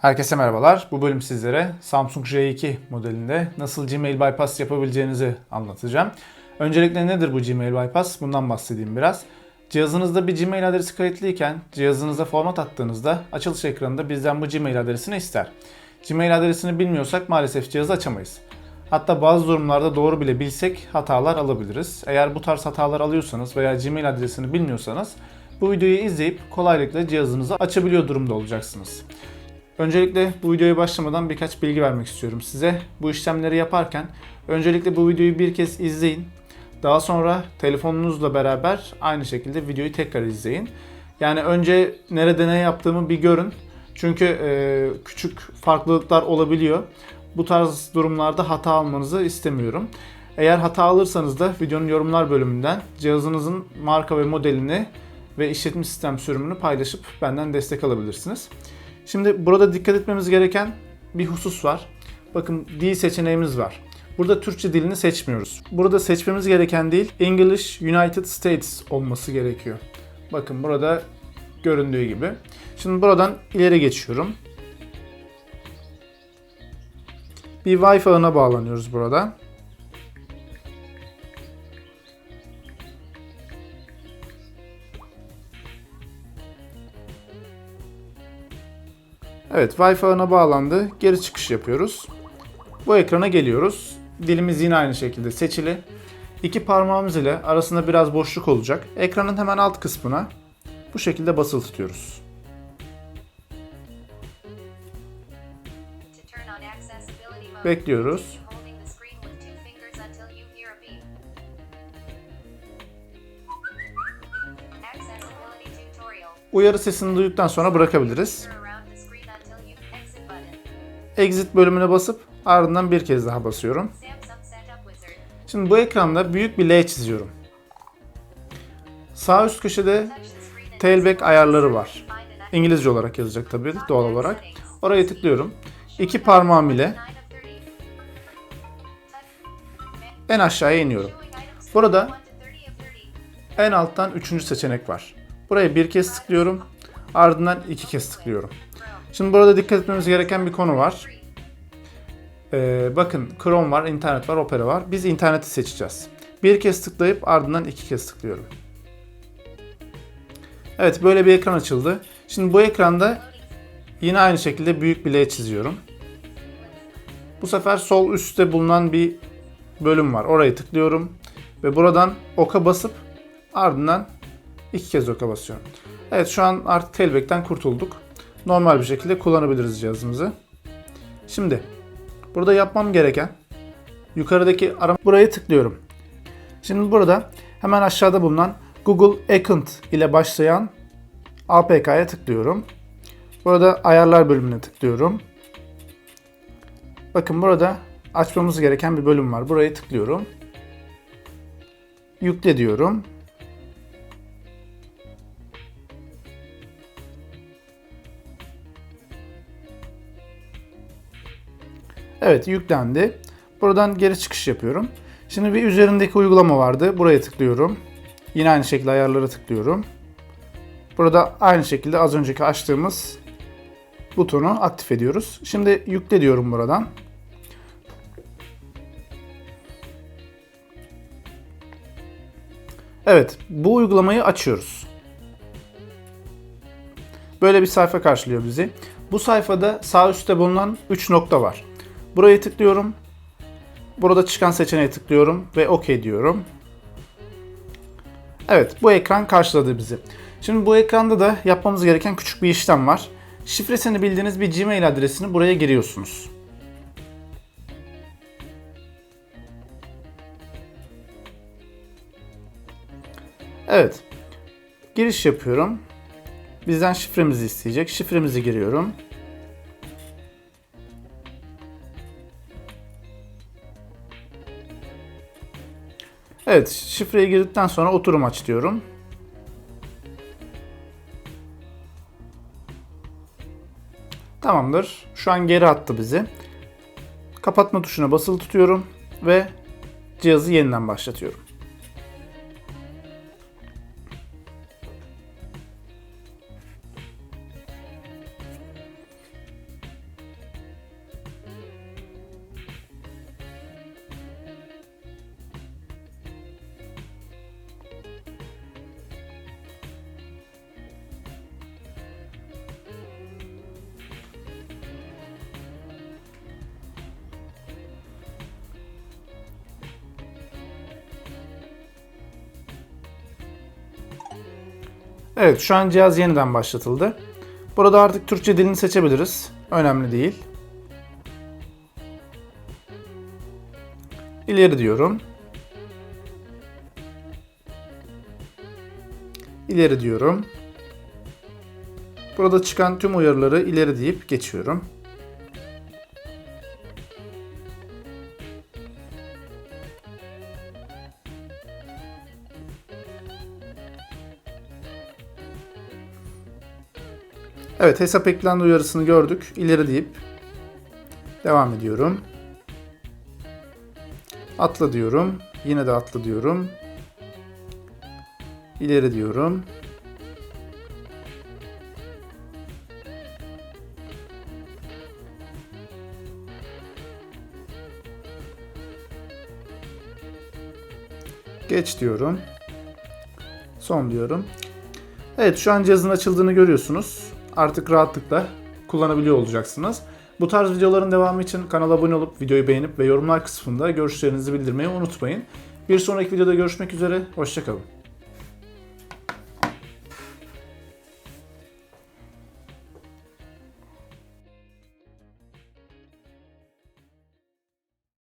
Herkese merhabalar. Bu bölüm sizlere Samsung J2 modelinde nasıl Gmail bypass yapabileceğinizi anlatacağım. Öncelikle nedir bu Gmail bypass? Bundan bahsedeyim biraz. Cihazınızda bir Gmail adresi kayıtlıyken cihazınıza format attığınızda açılış ekranında bizden bu Gmail adresini ister. Gmail adresini bilmiyorsak maalesef cihazı açamayız. Hatta bazı durumlarda doğru bile bilsek hatalar alabiliriz. Eğer bu tarz hatalar alıyorsanız veya Gmail adresini bilmiyorsanız bu videoyu izleyip kolaylıkla cihazınızı açabiliyor durumda olacaksınız. Öncelikle bu videoya başlamadan birkaç bilgi vermek istiyorum size. Bu işlemleri yaparken öncelikle bu videoyu bir kez izleyin. Daha sonra telefonunuzla beraber aynı şekilde videoyu tekrar izleyin. Yani önce nerede ne yaptığımı bir görün. Çünkü e, küçük farklılıklar olabiliyor. Bu tarz durumlarda hata almanızı istemiyorum. Eğer hata alırsanız da videonun yorumlar bölümünden cihazınızın marka ve modelini ve işletim sistem sürümünü paylaşıp benden destek alabilirsiniz. Şimdi burada dikkat etmemiz gereken bir husus var. Bakın dil seçeneğimiz var. Burada Türkçe dilini seçmiyoruz. Burada seçmemiz gereken dil English United States olması gerekiyor. Bakın burada göründüğü gibi. Şimdi buradan ileri geçiyorum. Bir Wi-Fi bağlanıyoruz burada. Evet Wi-Fi ağına bağlandı. Geri çıkış yapıyoruz. Bu ekrana geliyoruz. Dilimiz yine aynı şekilde seçili. İki parmağımız ile arasında biraz boşluk olacak. Ekranın hemen alt kısmına bu şekilde basılı tutuyoruz. Bekliyoruz. Uyarı sesini duyduktan sonra bırakabiliriz. Exit bölümüne basıp ardından bir kez daha basıyorum. Şimdi bu ekranda büyük bir L çiziyorum. Sağ üst köşede tailback ayarları var. İngilizce olarak yazacak tabii doğal olarak. Oraya tıklıyorum. İki parmağım ile 9 of 30. en aşağıya iniyorum. Burada 1 to 30 of 30. en alttan üçüncü seçenek var. Buraya bir kez tıklıyorum. Ardından iki kez tıklıyorum. Şimdi burada dikkat etmemiz gereken bir konu var. Ee, bakın Chrome var, internet var, Opera var. Biz interneti seçeceğiz. Bir kez tıklayıp ardından iki kez tıklıyorum. Evet böyle bir ekran açıldı. Şimdi bu ekranda yine aynı şekilde büyük bir L çiziyorum. Bu sefer sol üstte bulunan bir bölüm var. Orayı tıklıyorum. Ve buradan oka basıp ardından iki kez oka basıyorum. Evet şu an artık tailback'ten kurtulduk. Normal bir şekilde kullanabiliriz cihazımızı. Şimdi burada yapmam gereken yukarıdaki arama buraya tıklıyorum. Şimdi burada hemen aşağıda bulunan Google Account ile başlayan APK'ya tıklıyorum. Burada ayarlar bölümüne tıklıyorum. Bakın burada açmamız gereken bir bölüm var. Buraya tıklıyorum. Yükle diyorum. Evet yüklendi. Buradan geri çıkış yapıyorum. Şimdi bir üzerindeki uygulama vardı. Buraya tıklıyorum. Yine aynı şekilde ayarlara tıklıyorum. Burada aynı şekilde az önceki açtığımız butonu aktif ediyoruz. Şimdi yükle diyorum buradan. Evet, bu uygulamayı açıyoruz. Böyle bir sayfa karşılıyor bizi. Bu sayfada sağ üstte bulunan 3 nokta var. Buraya tıklıyorum. Burada çıkan seçeneğe tıklıyorum ve OK diyorum. Evet, bu ekran karşıladı bizi. Şimdi bu ekranda da yapmamız gereken küçük bir işlem var. Şifresini bildiğiniz bir Gmail adresini buraya giriyorsunuz. Evet. Giriş yapıyorum. Bizden şifremizi isteyecek. Şifremizi giriyorum. Evet, şifreyi girdikten sonra oturum aç diyorum. Tamamdır. Şu an geri attı bizi. Kapatma tuşuna basılı tutuyorum ve cihazı yeniden başlatıyorum. Evet şu an cihaz yeniden başlatıldı. Burada artık Türkçe dilini seçebiliriz. Önemli değil. İleri diyorum. İleri diyorum. Burada çıkan tüm uyarıları ileri deyip geçiyorum. Evet hesap eklendi uyarısını gördük. İleri deyip devam ediyorum. Atla diyorum. Yine de atla diyorum. İleri diyorum. Geç diyorum. Son diyorum. Evet şu an cihazın açıldığını görüyorsunuz. Artık rahatlıkla kullanabiliyor olacaksınız. Bu tarz videoların devamı için kanala abone olup videoyu beğenip ve yorumlar kısmında görüşlerinizi bildirmeyi unutmayın. Bir sonraki videoda görüşmek üzere, hoşçakalın.